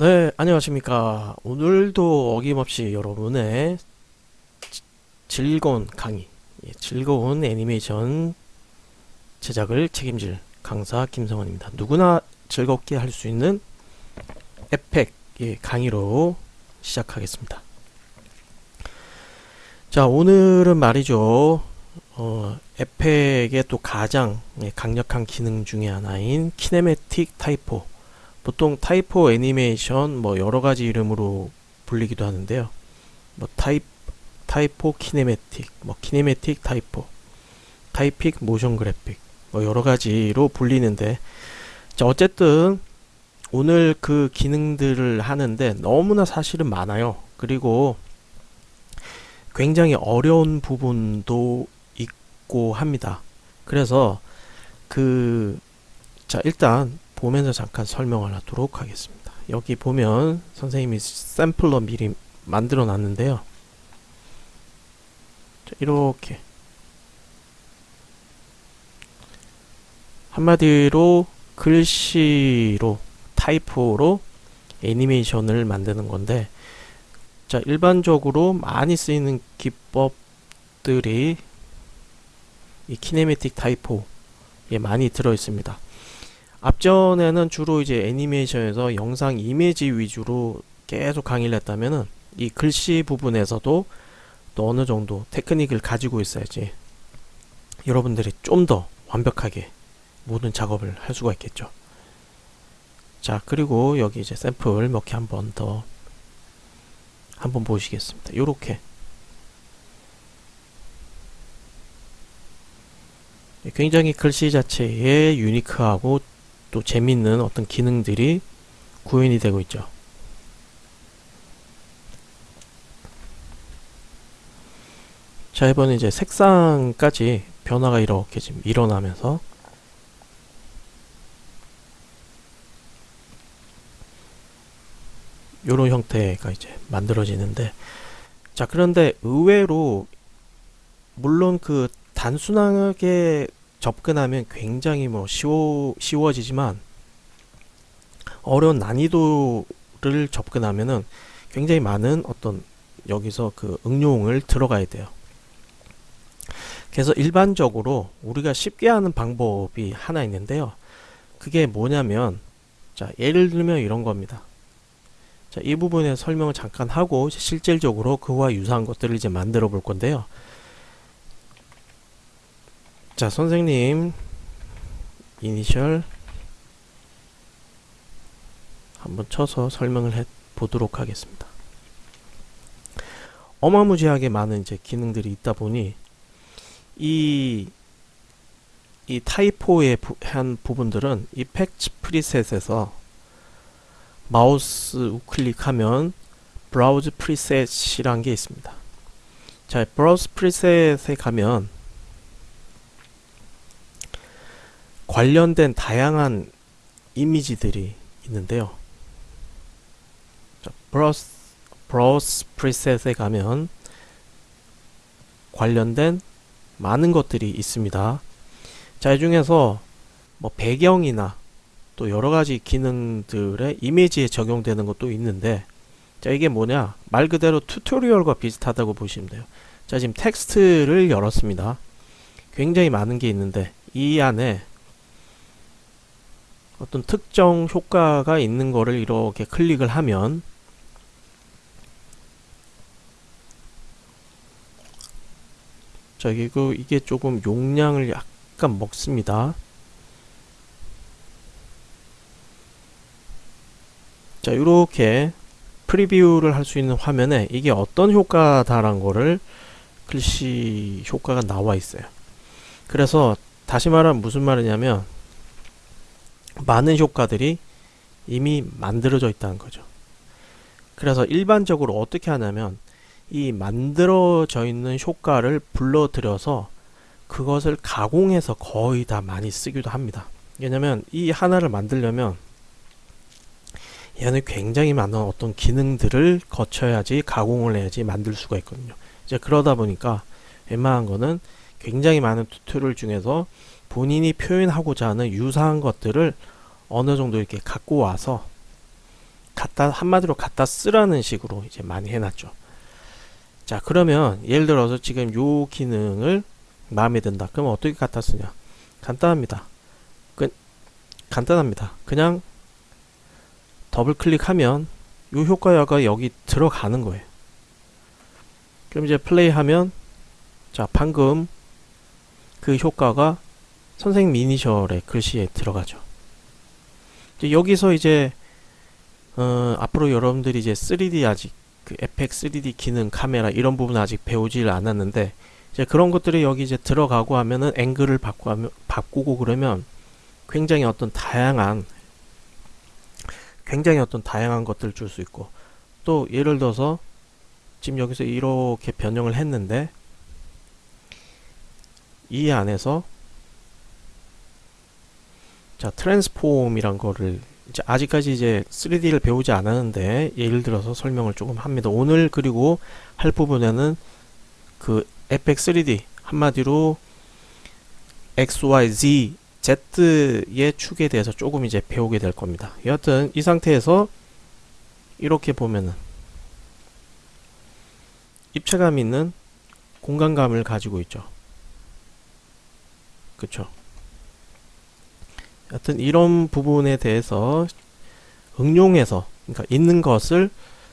네, 안녕하십니까. 오늘도 어김없이 여러분의 지- 즐거운 강의, 예, 즐거운 애니메이션 제작을 책임질 강사 김성원입니다. 누구나 즐겁게 할 수 있는 에펙 예, 강의로 시작하겠습니다. 자, 오늘은 말이죠. 어, 에펙의 또 가장 예, 강력한 기능 중에 하나인 키네매틱 타이포 보통 타이포 애니메이션 뭐 여러 가지 이름으로 불리기도 하는데요. 뭐 타입 타이포 키네매틱, 뭐 키네매틱 타이포, 타이픽 모션 그래픽 뭐 여러 가지로 불리는데 자 어쨌든 오늘 그 기능들을 하는데 너무나 사실은 많아요. 그리고 굉장히 어려운 부분도 있고 합니다. 그래서 그 자 일단 보면서 잠깐 설명을 하도록 하겠습니다. 여기 보면 선생님이 샘플러 미리 만들어 놨는데요. 자, 이렇게 한마디로 글씨로 타이포로 애니메이션을 만드는 건데 자 일반적으로 많이 쓰이는 기법들이 이 키네매틱 타이포에 많이 들어 있습니다. 앞전에는 주로 이제 애니메이션에서 영상 이미지 위주로 계속 강의를 했다면은 이 글씨 부분에서도 또 어느 정도 테크닉을 가지고 있어야지 여러분들이 좀 더 완벽하게 모든 작업을 할 수가 있겠죠. 자, 그리고 여기 이제 샘플 몇 개 한번 더 한번 보시겠습니다. 요렇게 굉장히 글씨 자체에 유니크하고 또 재밌는 어떤 기능들이 구현이 되고 있죠. 자, 이번에 이제 색상까지 변화가 이렇게 지금 일어나면서 요런 형태가 이제 만들어지는데 자, 그런데 의외로 물론 그 단순하게 접근하면 굉장히 뭐 쉬워, 쉬워지지만 어려운 난이도를 접근하면은 굉장히 많은 어떤 여기서 그 응용을 들어가야 돼요. 그래서 일반적으로 우리가 쉽게 하는 방법이 하나 있는데요. 그게 뭐냐면 자, 예를 들면 이런 겁니다. 자, 이 부분에 설명을 잠깐 하고 실질적으로 그와 유사한 것들을 이제 만들어 볼 건데요. 자, 선생님 이니셜 한번 쳐서 설명을 해 보도록 하겠습니다. 어마무지하게 많은 이제 기능들이 있다 보니 이, 이 타이포의 부, 한 부분들은 이 팩츠 프리셋에서 마우스 우클릭하면 브라우즈 프리셋이란 게 있습니다. 자, 브라우즈 프리셋에 가면 관련된 다양한 이미지들이 있는데요. 자, 브라우스, 브라우스 프리셋에 가면 관련된 많은 것들이 있습니다. 자, 이 중에서 뭐 배경이나 또 여러 가지 기능들의 이미지에 적용되는 것도 있는데 자, 이게 뭐냐? 말 그대로 튜토리얼과 비슷하다고 보시면 돼요. 자, 지금 텍스트를 열었습니다. 굉장히 많은 게 있는데 이 안에 어떤 특정 효과가 있는 거를 이렇게 클릭을 하면 자, 이거 이게 조금 용량을 약간 먹습니다. 자, 이렇게 프리뷰를 할 수 있는 화면에 이게 어떤 효과다란 거를 글씨 효과가 나와 있어요. 그래서 다시 말하면 무슨 말이냐면 많은 효과들이 이미 만들어져 있다는 거죠. 그래서 일반적으로 어떻게 하냐면 이 만들어져 있는 효과를 불러들여서 그것을 가공해서 거의 다 많이 쓰기도 합니다. 왜냐면 이 하나를 만들려면 얘는 굉장히 많은 어떤 기능들을 거쳐야지 가공을 해야지 만들 수가 있거든요. 이제 그러다 보니까 웬만한 거는 굉장히 많은 튜토리얼 중에서 본인이 표현하고자 하는 유사한 것들을 어느 정도 이렇게 갖고 와서 갖다 한마디로 갖다 쓰라는 식으로 이제 많이 해놨죠. 자 그러면 예를 들어서 지금 요 기능을 마음에 든다. 그럼 어떻게 갖다 쓰냐? 간단합니다. 그, 간단합니다. 그냥 더블 클릭하면 요 효과가 여기 들어가는 거예요. 그럼 이제 플레이하면 자 방금 그 효과가 선생님 이니셜의 글씨에 들어가죠. 이제 여기서 이제 어, 앞으로 여러분들이 이제 3D 아직 그 에펙 3D 기능 카메라 이런 부분 아직 배우질 않았는데 이제 그런 것들이 여기 이제 들어가고 하면은 앵글을 바꾸 바꾸고 그러면 굉장히 어떤 다양한 굉장히 어떤 다양한 것들을 줄 수 있고 또 예를 들어서 지금 여기서 이렇게 변형을 했는데 이 안에서 자 트랜스폼이란 거를 이제 아직까지 이제 3D를 배우지 않았는데 예를 들어서 설명을 조금 합니다. 오늘 그리고 할 부분에는 그 에펙 3D 한마디로 X, Y, Z, Z의 축에 대해서 조금 이제 배우게 될 겁니다. 여하튼 이 상태에서 이렇게 보면은 입체감 있는 공간감을 가지고 있죠. 그쵸? 여튼 이런 부분에 대해서 응용해서 그러니까 있는 것을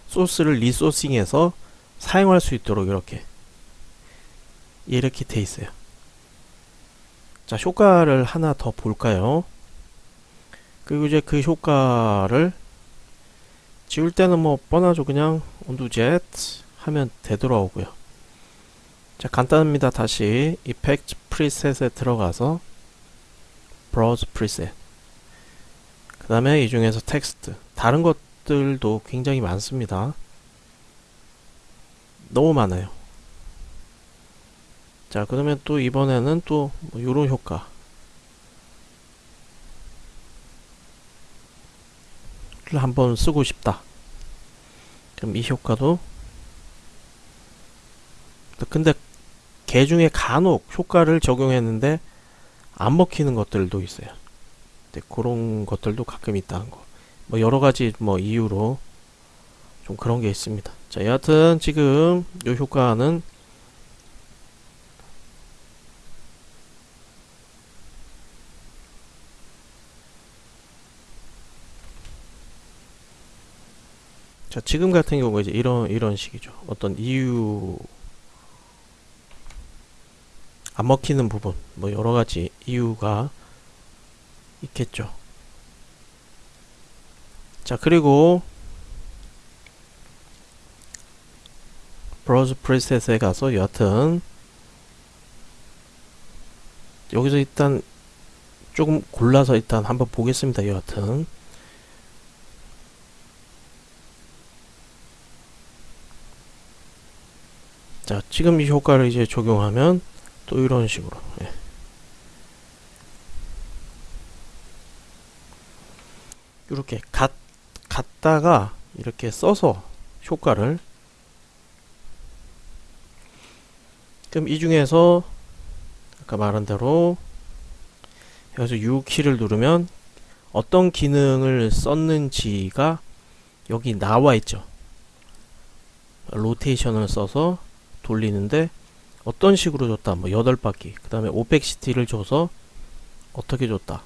소스를 리소싱해서 사용할 수 있도록 이렇게 이렇게 돼 있어요. 자, 효과를 하나 더 볼까요? 그리고 이제 그 효과를 지울 때는 뭐 뻔하죠. 그냥 z 하면 되돌아오고요. 자, 간단합니다. 다시 이펙트 프리셋에 들어가서 브라우즈 프리셋 그 다음에 이 중에서 텍스트. 다른 것들도 굉장히 많습니다. 너무 많아요. 자 그러면 또 이번에는 또뭐 요런 효과. 를 한번 쓰고 싶다. 그럼 이 효과도. 근데 개 중에 간혹 효과를 적용했는데 안 먹히는 것들도 있어요. 네, 그런 것들도 가끔 있다는 거 뭐 여러 가지 뭐 이유로 좀 그런 게 있습니다. 자 여하튼 지금 이 효과는 자, 지금 같은 경우가 이제 이런, 이런 식이죠. 어떤 이유, 안 먹히는 부분, 뭐 여러 가지 이유가 있겠죠. 자, 그리고 브라우저 프리셋에 가서 여하튼 여기서 일단 조금 골라서 일단 한번 보겠습니다. 여하튼 자 지금 이 효과를 이제 적용하면 또 이런 식으로 예. 이렇게 갓, 갖다가 이렇게 써서 효과를 그럼 이 중에서 아까 말한 대로 여기서 U 키를 누르면 어떤 기능을 썼는지가 여기 나와 있죠 로테이션을 써서 돌리는데 어떤 식으로 줬다? 뭐 8바퀴. 그 다음에 500CT를 줘서 어떻게 줬다?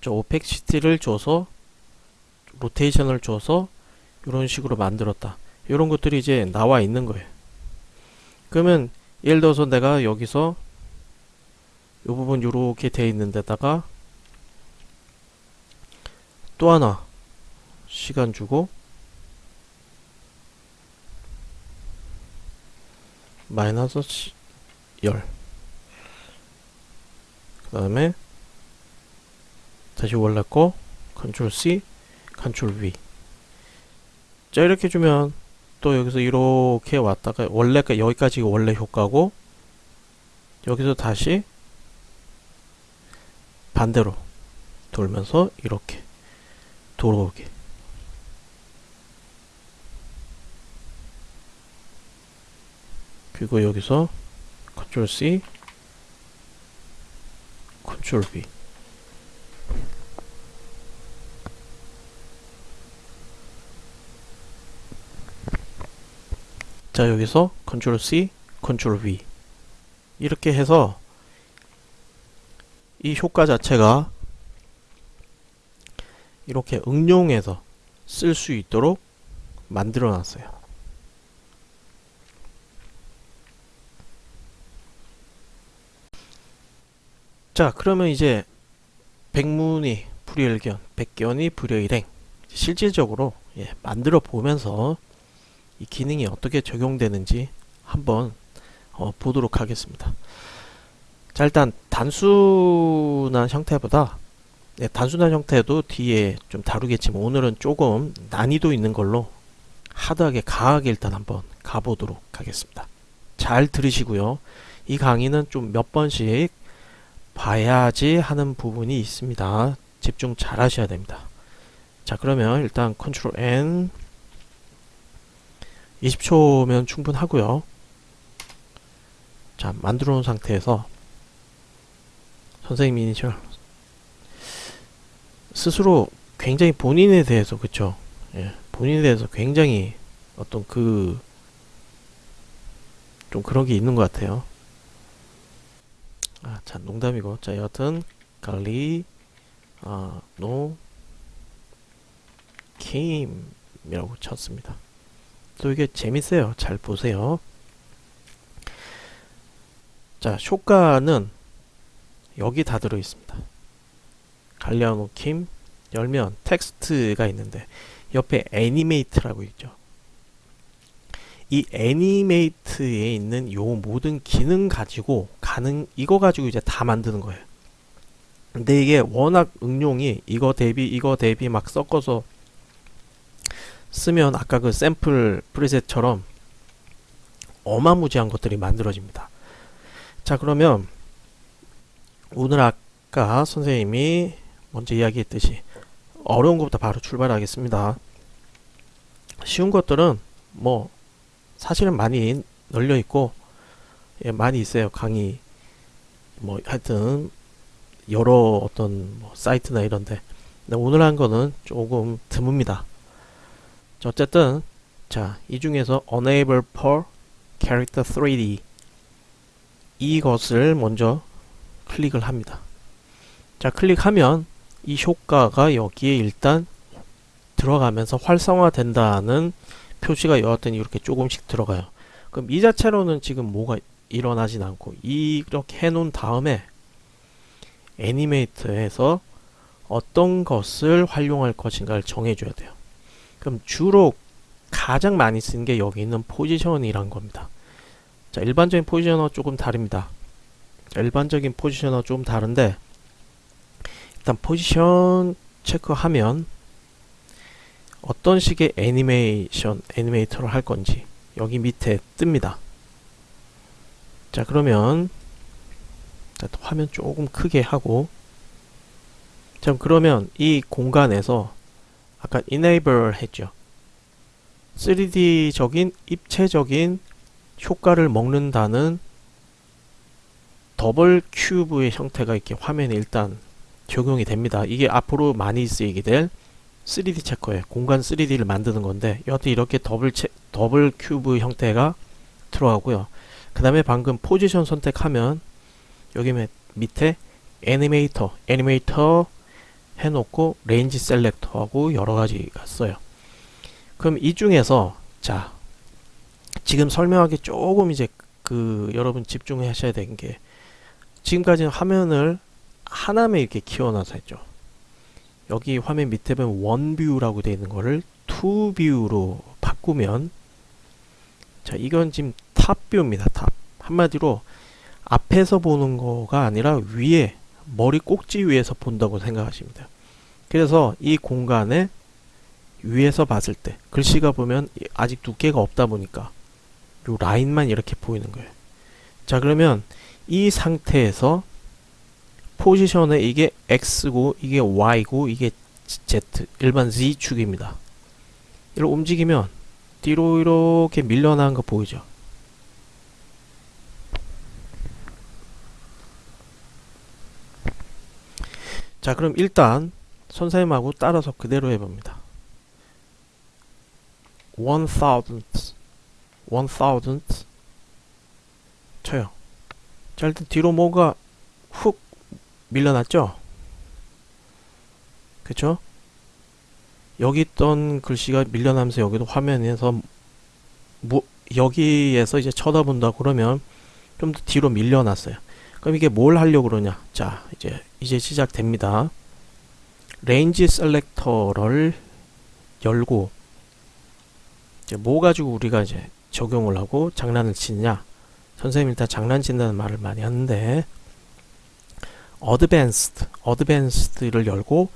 저 500CT를 줘서 로테이션을 줘서 이런 식으로 만들었다. 이런 것들이 이제 나와 있는 거예요. 그러면 예를 들어서 내가 여기서 이 부분 이렇게 돼 있는 데다가 또 하나 시간 주고 마이너스 10그 다음에 다시 원래 거 컨트롤 C 컨트롤 V. 자 이렇게 주면 또 여기서 이렇게 왔다가 원래가 여기까지 원래 효과고 여기서 다시 반대로 돌면서 이렇게 돌아오게 그리고 여기서 컨트롤 C 컨트롤 V 자 여기서 컨트롤 C, 컨트롤 V 이렇게 해서 이 효과 자체가 이렇게 응용해서 쓸 수 있도록 만들어 놨어요. 자, 그러면 이제 백문이 불여일견, 백견이 불여일행 실질적으로 예, 만들어 보면서 이 기능이 어떻게 적용되는지 한번 어, 보도록 하겠습니다. 자, 일단 단순한 형태보다 네, 단순한 형태도 뒤에 좀 다루겠지만 오늘은 조금 난이도 있는 걸로 하드하게 강하게 일단 한번 가보도록 하겠습니다. 잘 들으시고요. 이 강의는 좀 몇 번씩 봐야지 하는 부분이 있습니다. 집중 잘 하셔야 됩니다. 자 그러면 일단 컨트롤 N 20초면 충분하고요. 자 만들어 놓은 상태에서 선생님 이니셜 스스로 굉장히 본인에 대해서 그쵸 예, 본인에 대해서 굉장히 어떤 그 좀 그런 게 있는 것 같아요 아, 자 농담이고. 자 여하튼 갈리 아, 노 케임이라고 쳤습니다. 또 이게 재밌어요. 잘 보세요. 자 효과는 여기 다 들어 있습니다. 갈리아노 킴 열면 텍스트가 있는데 옆에 애니메이트라고 있죠. 이 애니메이트에 있는 요 모든 기능 가지고 가능 이거 가지고 이제 다 만드는 거예요. 근데 이게 워낙 응용이 이거 대비 이거 대비 막 섞어서 쓰면 아까 그 샘플 프리셋처럼 어마무지한 것들이 만들어집니다. 자 그러면 오늘 아까 선생님이 먼저 이야기했듯이 어려운 것부터 바로 출발하겠습니다. 쉬운 것들은 뭐 사실은 많이 널려 있고 예, 많이 있어요. 강의 뭐 하여튼 여러 어떤 뭐 사이트나 이런데 오늘 한 거는 조금 드뭅니다. 자, 어쨌든 자, 이 중에서 enable per character 3D 이것을 먼저 클릭을 합니다. 자, 클릭하면 이 효과가 여기에 일단 들어가면서 활성화된다는 표시가 여하튼 이렇게 조금씩 들어가요. 그럼 이 자체로는 지금 뭐가 일어나진 않고 이렇게 해놓은 다음에 애니메이트에서 어떤 것을 활용할 것인가를 정해줘야 돼요. 그럼 주로 가장 많이 쓰는 게 여기 있는 포지션이란 겁니다. 자, 일반적인 포지셔너 조금 다릅니다. 자, 일반적인 포지셔너 좀 다른데 일단 포지션 체크하면 어떤 식의 애니메이션, 애니메이터를 할 건지 여기 밑에 뜹니다. 자 그러면 자, 화면 조금 크게 하고 자 그러면 이 공간에서 아까 enable 했죠. 3D적인 입체적인 효과를 먹는다는 더블 큐브의 형태가 이렇게 화면에 일단 적용이 됩니다. 이게 앞으로 많이 쓰이게 될 3D 체커예요. 공간 3D를 만드는 건데 여하튼 이렇게 더블 체, 더블 큐브 형태가 들어가고요. 그 다음에 방금 포지션 선택하면 여기 밑에 애니메이터, 애니메이터 해놓고 레인지 셀렉터하고 여러 가지가 써요. 그럼 이 중에서 자 지금 설명하기 조금 이제 그 여러분 집중하셔야 되는 게 지금까지는 화면을 하나만 이렇게 키워놔서 했죠. 여기 화면 밑에 보면 원뷰라고 되어 있는 거를 투뷰로 바꾸면 자 이건 지금 탑뷰입니다. 탑 한마디로 앞에서 보는 거가 아니라 위에 머리 꼭지 위에서 본다고 생각하십니다. 그래서 이 공간에 위에서 봤을 때 글씨가 보면 아직 두께가 없다 보니까 요 라인만 이렇게 보이는 거예요. 자 그러면 이 상태에서 포지션에 이게 X고 이게 Y고 이게 Z 일반 Z축입니다. 이렇게 움직이면 뒤로 이렇게 밀려나는 거 보이죠? 자, 그럼 일단 선생님하고 따라서 그대로 해봅니다. one thousandth, one thousandth 쳐요. 자, 일단 뒤로 뭐가 훅 밀려났죠? 그쵸? 여기 있던 글씨가 밀려나면서 여기도 화면에서 뭐 여기에서 이제 쳐다본다 그러면 좀 더 뒤로 밀려났어요. 그럼 이게 뭘 하려고 그러냐? 자, 이제 이제 시작됩니다. 레인지 셀렉터를 열고 이제 뭐 가지고 우리가 이제 적용을 하고 장난을 치느냐? 선생님 일단 장난친다는 말을 많이 하는데 어드밴스드, 어드밴스드를 열고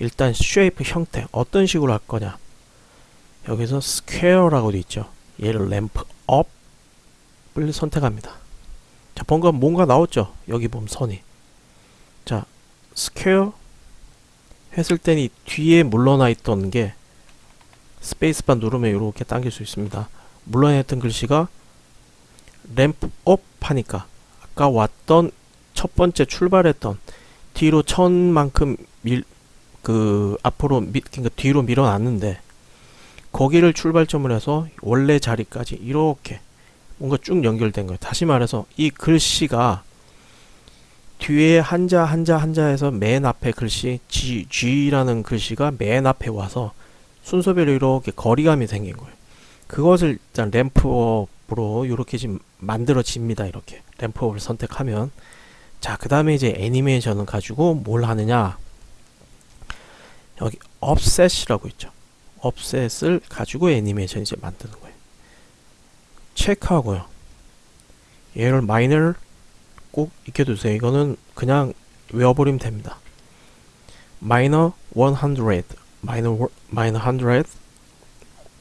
일단 쉐이프 형태 어떤 식으로 할 거냐? 여기서 스퀘어라고 돼 있죠. 얘를 램프 업을 선택합니다. 자, 뭔가 뭔가 나왔죠? 여기 보면 선이. 자, 스퀘어 했을 때는 이 뒤에 물러나 있던 게 스페이스바 누르면 이렇게 당길 수 있습니다. 물러나 있던 글씨가 램프 업 하니까 아까 왔던 첫 번째 출발했던 뒤로 천만큼 밀 그 앞으로 미, 그러니까 뒤로 밀어놨는데 거기를 출발점을 해서 원래 자리까지 이렇게 뭔가 쭉 연결된 거예요. 다시 말해서 이 글씨가 뒤에 한자 한자 한자에서 맨 앞에 글씨 G, G라는 글씨가 맨 앞에 와서 순서별로 이렇게 거리감이 생긴 거예요. 그것을 일단 램프업으로 이렇게 지금 만들어집니다. 이렇게 램프업을 선택하면 자, 그 다음에 이제 애니메이션을 가지고 뭘 하느냐 여기 offset이라고 있죠. offset을 가지고 애니메이션 이제 만드는 거예요. 체크하고요. 얘를 마이너를 꼭 익혀두세요. 이거는 그냥 외워버리면 됩니다. 마이너 100, 마이너 마이너 100,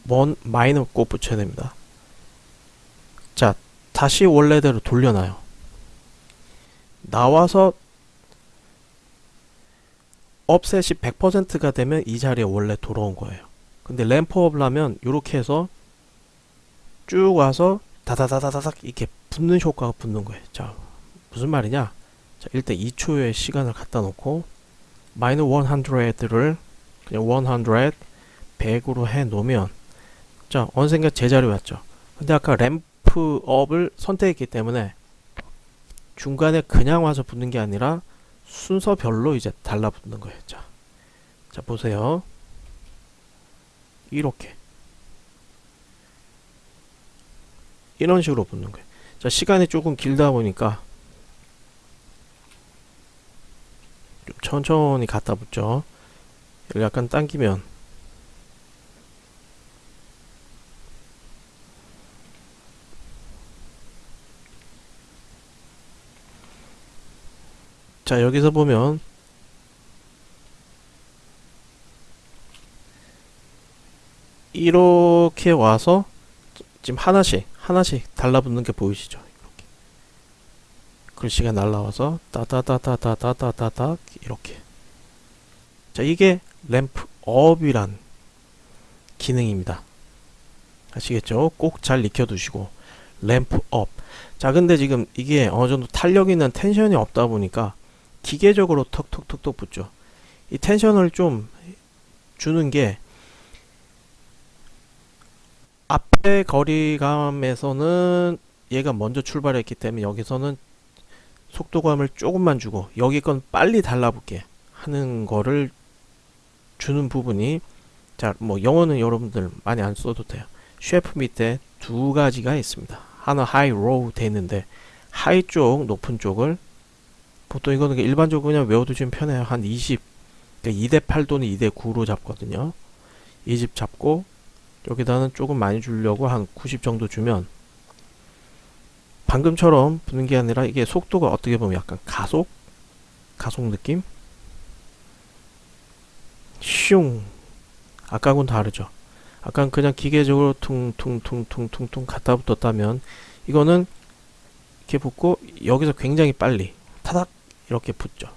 원 마이너 꼭 붙여야 됩니다. 자, 다시 원래대로 돌려놔요. 나와서 업셋이 100%가 되면 이 자리에 원래 돌아온 거예요. 근데 램프업을 하면 이렇게 해서 쭉 와서 다다다다닥 이렇게 붙는 효과가 붙는 거예요. 자, 무슨 말이냐? 자, 일단 2초의 시간을 갖다 놓고 마이너 100를 그냥 100 100으로 해 놓으면 자, 언젠가 제자리 왔죠. 근데 아까 램프업을 선택했기 때문에 중간에 그냥 와서 붙는 게 아니라 순서별로 이제 달라붙는 거예요. 자, 자 보세요. 이렇게 이런 식으로 붙는 거예요. 자, 시간이 조금 길다 보니까 좀 천천히 갖다 붙죠. 약간 당기면 자 여기서 보면 이렇게 와서 지금 하나씩 하나씩 달라붙는 게 보이시죠? 이렇게 글씨가 날라와서 따다다다다다다다 이렇게 자 이게 램프 업이란 기능입니다. 아시겠죠? 꼭 잘 익혀두시고 램프 업. 자 근데 지금 이게 어느 정도 탄력 있는 텐션이 없다 보니까 기계적으로 턱턱턱턱 붙죠. 이 텐션을 좀 주는 게 앞에 거리감에서는 얘가 먼저 출발했기 때문에 여기서는 속도감을 조금만 주고 여기 건 빨리 달라붙게 하는 거를 주는 부분이 자 뭐 영어는 여러분들 많이 안 써도 돼요 쉐프 밑에 두 가지가 있습니다 하나 하이 로우 돼 있는데 하이 쪽 높은 쪽을 보통 이거는 일반적으로 그냥 외워두시면 편해요. 한 20, 그러니까 2대 8 또는 2대 9로 잡거든요. 이집 잡고 여기다는 조금 많이 주려고 한 90 정도 주면 방금처럼 붙는 게 아니라 이게 속도가 어떻게 보면 약간 가속? 가속 느낌? 슝! 아까하고는 다르죠. 아까는 그냥 기계적으로 퉁퉁퉁퉁퉁퉁 갖다 붙었다면 이거는 이렇게 붙고 여기서 굉장히 빨리 타닥 이렇게 붙죠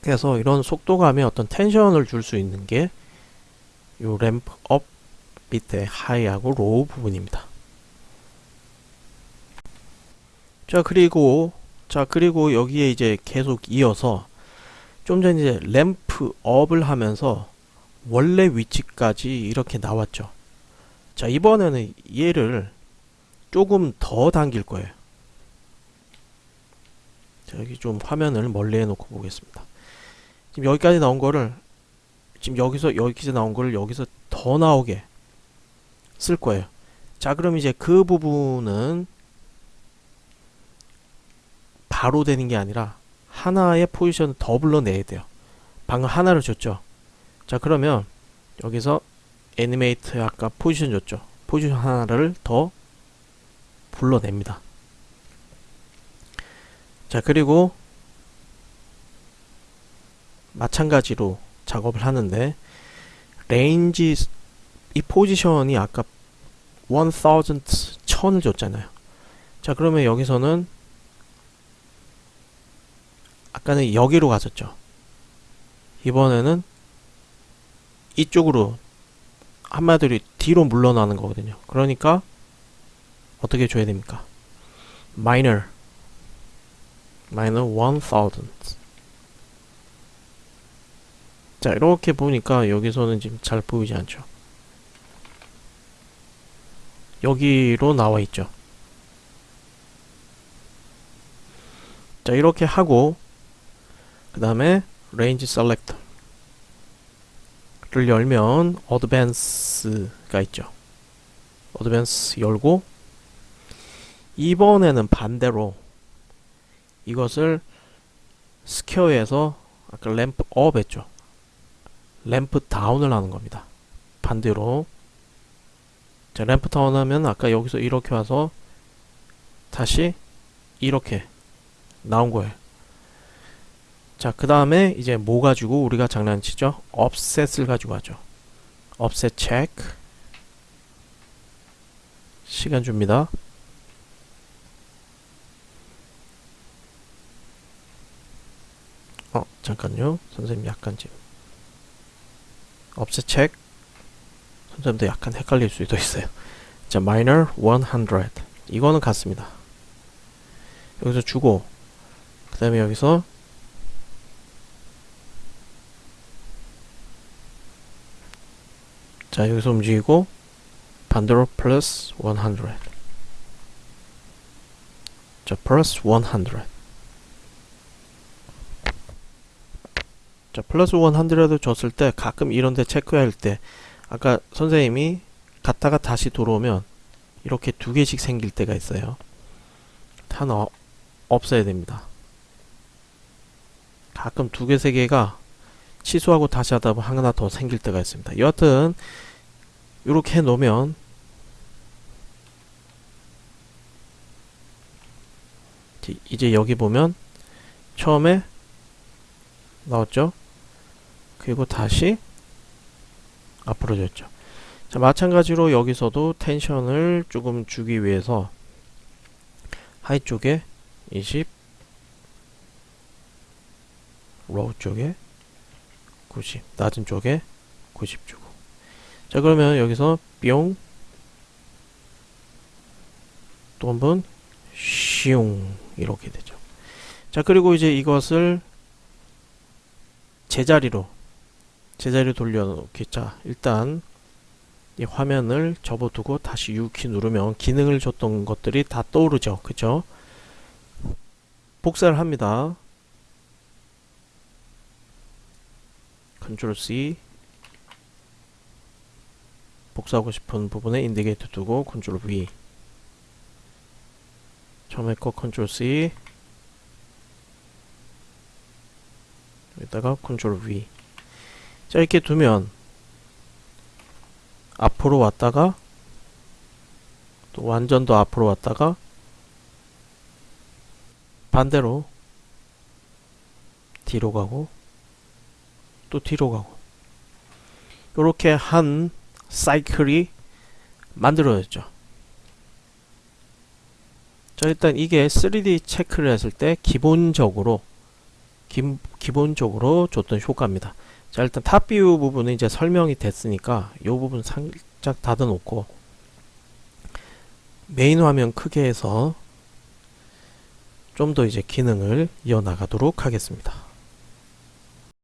그래서 이런 속도감에 어떤 텐션을 줄 수 있는 게요 램프 업 밑에 하이하고 로우 부분입니다. 자 그리고 자 그리고 여기에 이제 계속 이어서 좀 전에 이제 램프 업을 하면서 원래 위치까지 이렇게 나왔죠. 자, 이번에는 얘를 조금 더 당길 거예요. 자, 여기 좀 화면을 멀리 해놓고 보겠습니다. 지금 여기까지 나온 거를 지금 여기서 여기서 나온 거를 여기서 더 나오게 쓸 거예요. 자, 그럼 이제 그 부분은 바로 되는 게 아니라 하나의 포지션을 더 불러내야 돼요. 방금 하나를 줬죠. 자, 그러면 여기서 애니메이트 아까 포지션 줬죠. 포지션 하나를 더 불러냅니다. 자, 그리고 마찬가지로 작업을 하는데 레인지 이 포지션이 아까 1000 1000을 줬잖아요. 자, 그러면 여기서는 아까는 여기로 갔었죠. 이번에는 이쪽으로 한마디로 뒤로 물러나는 거거든요. 그러니까 어떻게 줘야 됩니까? minor minor 1000 자, 이렇게 보니까 여기서는 지금 잘 보이지 않죠. 여기로 나와 있죠. 자, 이렇게 하고 그 다음에 range selector를 열면 advance가 있죠. advance 열고 이번에는 반대로 이것을 스퀘어에서 아까 램프 업 했죠. 램프 다운을 하는 겁니다. 반대로 자 램프 다운 하면 아까 여기서 이렇게 와서 다시 이렇게 나온 거예요. 자, 그 다음에 이제 뭐 가지고 우리가 장난치죠? offset을 가지고 하죠. offset check. 시간 줍니다. 어, 잠깐요. 선생님 약간 지금. check. 선생님도 약간 헷갈릴 수도 있어요. 자, minor 100. 이거는 같습니다. 여기서 주고, 그 다음에 여기서 자 여기서 움직이고 반대로 플러스 100. 자 플러스 100. 자 플러스 100을 줬을 때 가끔 이런데 체크할 때 아까 선생님이 갔다가 다시 들어오면 이렇게 두 개씩 생길 때가 있어요. 하나 없어야 됩니다. 가끔 두 개, 세 개가 취소하고 다시 하다 보면 하나 더 생길 때가 있습니다. 여하튼 이렇게 해 놓으면 이제 여기 보면 처음에 나왔죠? 그리고 다시 앞으로 줬죠. 자, 마찬가지로 여기서도 텐션을 조금 주기 위해서 하이 쪽에 20 로우 쪽에 90 낮은 쪽에 90 주고. 자 그러면 여기서 뿅. 또 한 번 슝 이렇게 되죠. 자 그리고 이제 이것을 제자리로 제자리로 돌려놓기 자. 일단 이 화면을 접어두고 다시 U키 누르면 기능을 줬던 것들이 다 떠오르죠. 그쵸? 복사를 합니다. 컨트롤 C. 복사하고 싶은 부분에 인디게이터 두고 컨트롤 V. 처음에 거 컨트롤 C. 여기다가 컨트롤 V 자 이렇게 두면 앞으로 왔다가 또 완전 더 앞으로 왔다가 반대로 뒤로 가고 또 뒤로 가고 이렇게 한 사이클이 만들어졌죠. 자 일단 이게 3D 체크를 했을 때 기본적으로 기, 기본적으로 줬던 효과입니다. 자 일단 탑뷰 부분은 이제 설명이 됐으니까 이 부분 살짝 닫아 놓고 메인 화면 크게 해서 좀 더 이제 기능을 이어나가도록 하겠습니다.